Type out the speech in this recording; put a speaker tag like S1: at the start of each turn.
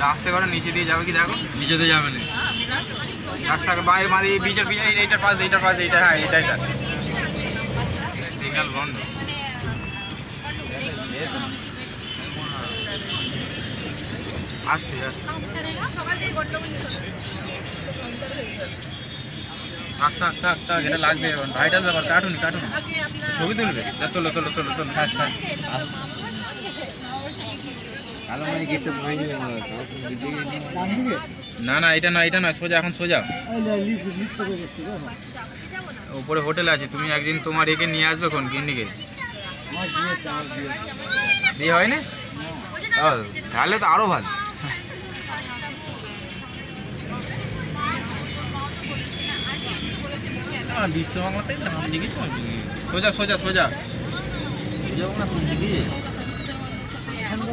S1: রাস্তা করে নিচে দিয়ে যাবে কি দেখো?
S2: নিচে দিয়ে যাবে না।
S1: থাক মারি বিচার বিচার বিচের বিচে এইটার পাশ এইটার পাশ এইটা হ্যাঁ এইটা এটা সিগন্যাল বন্ধ। আসতে আসতে থাক থাক থাক থাক এটা লাগবে ভাইটাল ব্যাপার কাটুন কাটুন। ছবি তুলবে? তোলো তোলো তোলো তোলো থাক থাক না না এটা না এটা না সোজা এখন সোজা। উপরে হোটেল আছে তুমি একদিন তোমার একে নিয়ে আসবে কোন গিন্নিকে। বিয়ে হয়নি? ও তাহলে তো আরও ভালো।
S2: বিশ্ববাংলাতেই না কোন দিকে
S1: সোজা সোজা সোজা।
S2: সোজা যাও না কোন দিকে আমি